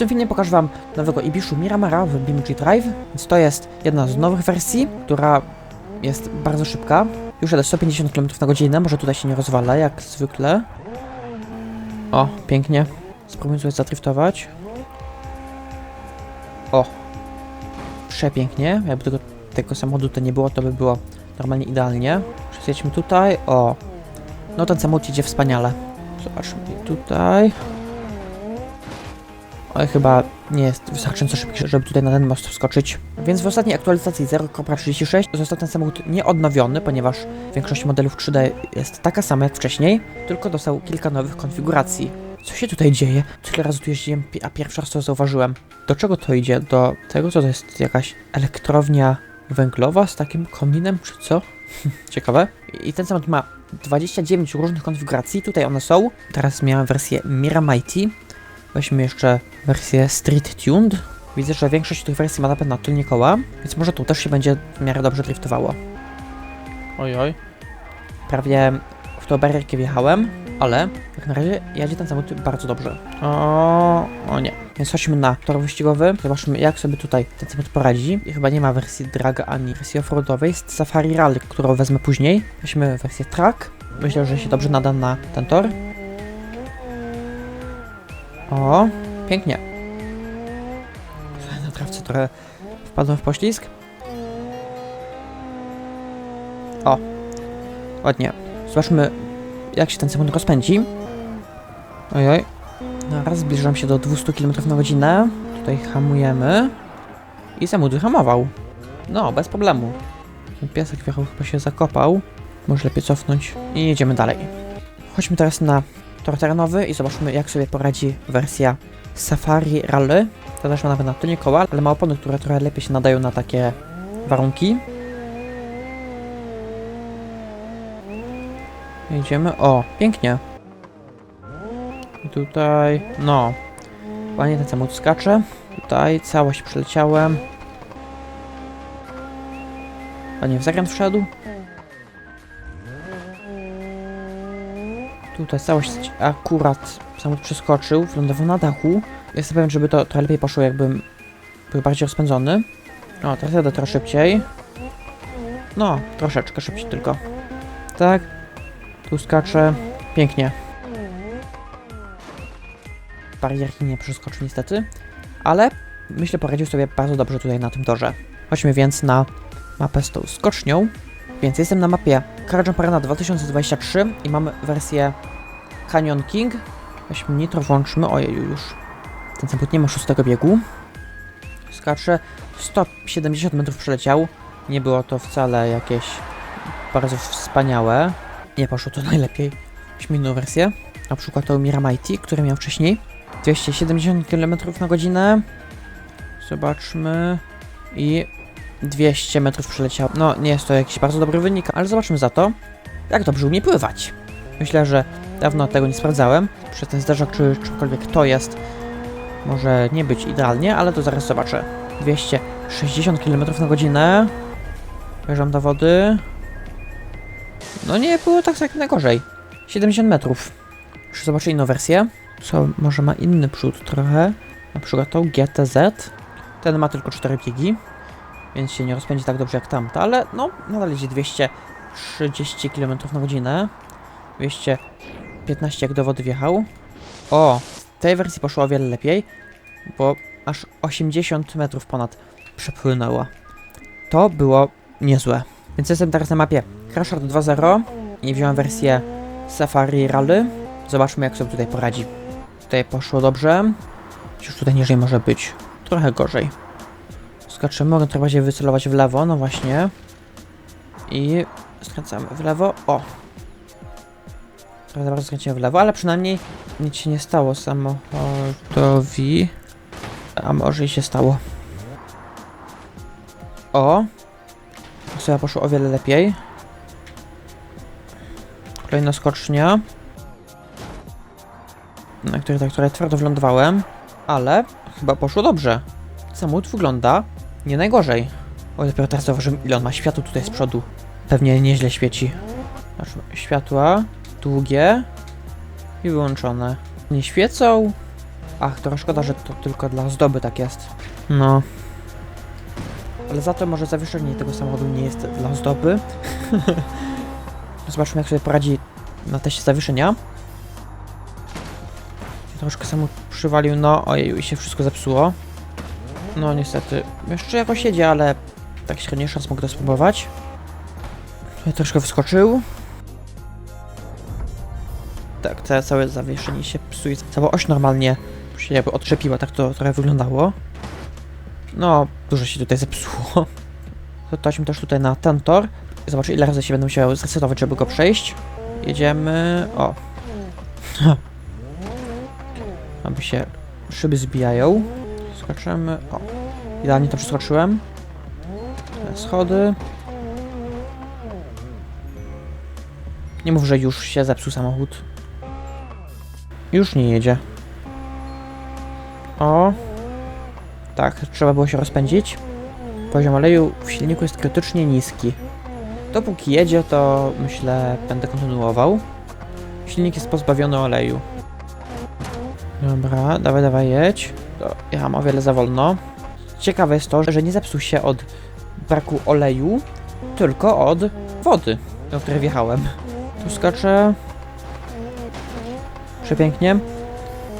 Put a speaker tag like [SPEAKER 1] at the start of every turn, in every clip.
[SPEAKER 1] tym filmie pokażę wam nowego Ibishu Miramara w BeamG Drive, więc to jest jedna z nowych wersji, która jest bardzo szybka. Już jadę 150 km na godzinę, może tutaj się nie rozwala, jak zwykle. O, pięknie. Spróbuję tutaj zadriftować. O. Przepięknie. Jakby tego, tego samochodu to nie było, to by było normalnie idealnie. Przejedźmy tutaj. O. No ten samochód idzie wspaniale. Zobaczmy tutaj. Oj, chyba nie jest wystarczająco szybki, żeby tutaj na ten most wskoczyć. Więc w ostatniej aktualizacji 0.36 został ten samochód nieodnowiony, ponieważ większość modelów 3D jest taka sama jak wcześniej, tylko dostał kilka nowych konfiguracji. Co się tutaj dzieje? Tyle razy tu jeździłem, a pierwszy raz to zauważyłem. Do czego to idzie? Do tego, co to jest jakaś elektrownia węglowa z takim kominem, czy co? Ciekawe. I ten samochód ma 29 różnych konfiguracji, tutaj one są. Teraz miałem wersję Miramighty. Weźmy jeszcze wersję Street Tuned. Widzę, że większość tych wersji ma napęd na tylnie koła, więc może tu też się będzie w miarę dobrze driftowało. Oj, oj. Prawie w tą barierkę wjechałem, ale jak na razie jedzie ten samochód bardzo dobrze. O, o nie. Więc chodźmy na tor wyścigowy, zobaczmy jak sobie tutaj ten samochód poradzi. I chyba nie ma wersji drag ani wersji offroadowej, jest Safari Rally, którą wezmę później. Weźmy wersję track. Myślę, że się dobrze nada na ten tor. O, pięknie. Na trawce trochę wpadłem w poślizg. O, ładnie. Zobaczmy, jak się ten samochód rozpędzi. Ojoj. No, raz zbliżam się do 200 km na godzinę. Tutaj hamujemy. I samochód wyhamował. No, bez problemu. Ten piesek wjechał, chyba się zakopał. Może lepiej cofnąć. I jedziemy dalej. Chodźmy teraz na terenowy i zobaczmy jak sobie poradzi wersja Safari Rally. To też ma nawet na tylnie koła, ale ma opony, które trochę lepiej się nadają na takie warunki. Jedziemy. O, pięknie. I tutaj, no. Ładnie ten samochód skacze. Tutaj całość przeleciałem. Ładnie w zakręt wszedł. Tutaj całość akurat samochód przeskoczył, wylądował na dachu. Jestem pewien, żeby to trochę lepiej poszło, jakbym był bardziej rozpędzony. O, teraz jadę trochę szybciej. No, troszeczkę szybciej tylko. Tak. Tu skaczę. Pięknie. Barierki nie przeskoczył niestety, ale myślę poradził sobie bardzo dobrze tutaj na tym torze. Chodźmy więc na mapę z tą skocznią. Więc jestem na mapie Car Jump Arena 2023 i mamy wersję Canyon King. Weźmy nitro, włączmy. Ojej, już. Ten samochód nie ma szóstego biegu. Skacze. 170 metrów przeleciał. Nie było to wcale jakieś bardzo wspaniałe. Nie poszło to najlepiej. Weźmy inną wersję. Na przykład tą Miramighty, który miał wcześniej. 270 km na godzinę. Zobaczmy. I 200 metrów przeleciał. No, nie jest to jakiś bardzo dobry wynik, ale zobaczmy za to, jak dobrze umie pływać. Myślę, że dawno tego nie sprawdzałem. Przez ten zderzak, czy czymkolwiek to jest, może nie być idealnie, ale to zaraz zobaczę. 260 km na godzinę. Wjeżdżam do wody. No nie było tak jak najgorzej. 70 metrów. Jeszcze zobaczę inną wersję. Co, może ma inny przód trochę. Na przykład tą GTZ. Ten ma tylko 4 biegi więc się nie rozpędzi tak dobrze jak tamta, ale no, nadal jedzie 230 km na godzinę. 215 jak do wody wjechał. O, w tej wersji poszło o wiele lepiej, bo aż 80 metrów ponad przepłynęła. To było niezłe. Więc jestem teraz na mapie Crashard 2.0 i wziąłem wersję Safari Rally. Zobaczmy jak sobie tutaj poradzi. Tutaj poszło dobrze. Już tutaj niżej może być trochę gorzej. Skaczymy, mogę trochę bardziej wycelować w lewo, no właśnie. I skręcamy w lewo. O! Trochę bardzo skręciłem w lewo, ale przynajmniej nic się nie stało samochodowi. A może i się stało. O! Chyba poszło o wiele lepiej. Kolejna skocznia. Na której tak trochę twardo wlądowałem. Ale chyba poszło dobrze. Samochód wygląda nie najgorzej. O, dopiero teraz zauważyłem, ile on ma światła tutaj z przodu. Pewnie nieźle świeci. Światła długie i wyłączone. Nie świecą. Ach, trochę szkoda, że to tylko dla ozdoby tak jest. No. Ale za to może zawieszenie tego samochodu nie jest dla ozdoby. Zobaczmy jak sobie poradzi na teście zawieszenia. Troszkę samo przywalił, no ojeju i się wszystko zepsuło. No niestety, jeszcze jakoś jedzie, ale tak średniej szans mogę to spróbować. Tutaj troszkę wyskoczył. Tak, całe, całe zawieszenie się psuje. Cała oś normalnie się jakby odczepiła, tak to trochę wyglądało. No, dużo się tutaj zepsuło. To taśmy też tutaj na ten tor. Zobaczę ile razy się będę musiał zresetować, żeby go przejść. Jedziemy... O. Aby się szyby zbijają. Skoczymy... O. Idealnie to przeskoczyłem. Schody. Nie mów, że już się zepsuł samochód. Już nie jedzie. O. Tak, trzeba było się rozpędzić. Poziom oleju w silniku jest krytycznie niski. Dopóki jedzie, to myślę będę kontynuował. Silnik jest pozbawiony oleju. Dobra, dawaj, dawaj, jedź. To ja mam o wiele za wolno. Ciekawe jest to, że nie zepsuł się od braku oleju, tylko od wody, do której wjechałem. Tu skaczę. Przepięknie.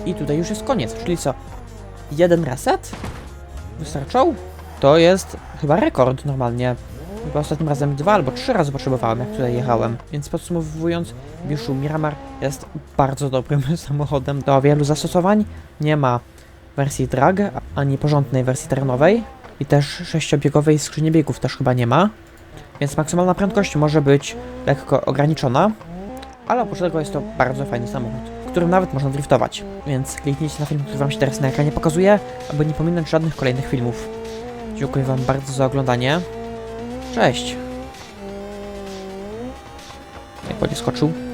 [SPEAKER 1] I tutaj już jest koniec, czyli co? Jeden reset? Wystarczał? To jest chyba rekord normalnie. Chyba ostatnim razem dwa albo trzy razy potrzebowałem, jak tutaj jechałem. Więc podsumowując, Bishu Miramar jest bardzo dobrym samochodem do wielu zastosowań. Nie ma wersji drag, ani porządnej wersji terenowej. I też sześciobiegowej skrzyni biegów też chyba nie ma. Więc maksymalna prędkość może być lekko ograniczona. Ale oprócz tego jest to bardzo fajny samochód, w którym nawet można driftować. Więc kliknijcie na film, który Wam się teraz na ekranie pokazuje, aby nie pominąć żadnych kolejnych filmów. Dziękuję Wam bardzo za oglądanie. Cześć! Jak ładnie skoczył.